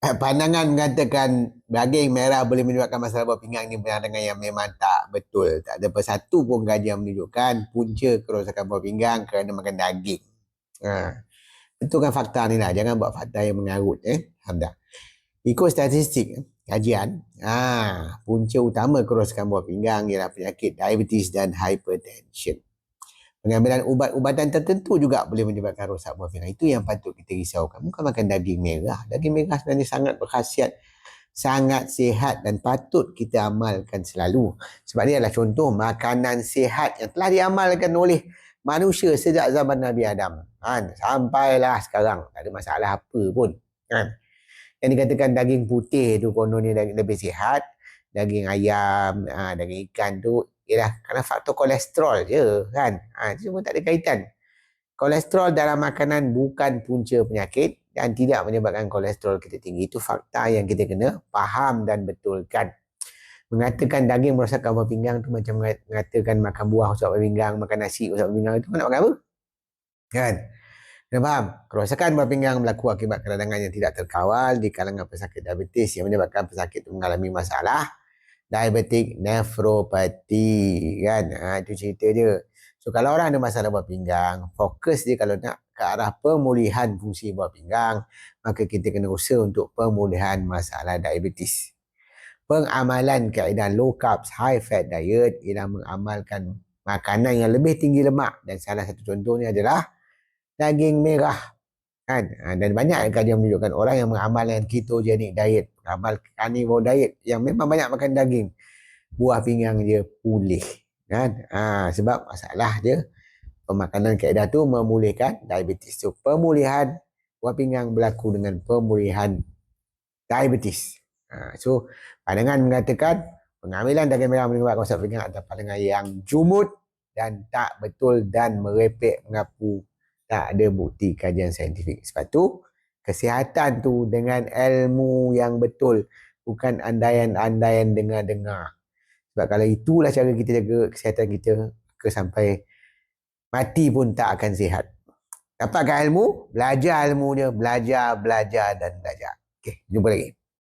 Eh, pandangan mengatakan daging merah boleh menyebabkan masalah buah pinggang ni pandangan yang memang tak betul. Tak ada satu pun kajian menunjukkan punca kerosakan buah pinggang kerana makan daging. Ha. Betulkan fakta ni lah. Jangan buat fakta yang mengarut. Eh. Ikut statistik eh, kajian, ha, punca utama kerosakan buah pinggang ialah penyakit diabetes dan hypertension. Pengambilan ubat-ubatan tertentu juga boleh menyebabkan rosak buah pinggang. Itu yang patut kita risaukan. Bukan makan daging merah. Daging merah sebenarnya sangat berkhasiat, sangat sihat dan patut kita amalkan selalu. Sebab ini adalah contoh makanan sihat yang telah diamalkan oleh manusia sejak zaman Nabi Adam. Kan? Sampailah sekarang. Tak ada masalah apa pun. Kan? Yang dikatakan daging putih tu kononnya lebih sihat. Daging ayam, ha, daging ikan tu ialah kerana faktor kolesterol je kan. Ha, itu semua tak ada kaitan. Kolesterol dalam makanan bukan punca penyakit dan tidak menyebabkan kolesterol kita tinggi. Itu fakta yang kita kena faham dan betulkan. Mengatakan daging merosakkan buah pinggang tu macam mengatakan makan buah rosak buah pinggang, makan nasi rosak buah pinggang itu nak makan apa? Kan? Kena faham? Kerosakan buah pinggang berlaku akibat keradangan yang tidak terkawal di kalangan pesakit diabetes yang menyebabkan pesakit mengalami masalah diabetic nephropathy kan? Ha, itu cerita dia. So kalau orang ada masalah buah pinggang fokus dia kalau nak ke arah pemulihan fungsi buah pinggang maka kita kena usaha untuk pemulihan masalah diabetes. Pengamalan kaedah low carbs high fat diet ialah mengamalkan makanan yang lebih tinggi lemak. Dan salah satu contohnya adalah daging merah kan? Ha, dan banyak kajian menunjukkan orang yang mengamalkan ketogenic diet. Amal carnivore diet yang memang banyak makan daging. Buah pinggang dia pulih kan? Ha, sebab masalah dia pemakanan kaedah tu memulihkan diabetes so pemulihan buah pinggang berlaku dengan pemulihan diabetes. Ha, so pandangan mengatakan pengambilan daging merah menyebabkan rosak pinggang adalah pandangan yang jumut dan tak betul dan merepek mengaku tak ada bukti kajian saintifik. Sebab tu, kesihatan tu dengan ilmu yang betul. Bukan andaian-andaian dengar-dengar. Sebab kalau itulah cara kita jaga kesihatan kita, ke sampai mati pun tak akan sihat. Dapatkan ilmu, belajar ilmu dia, belajar, belajar dan belajar. Okey, jumpa lagi.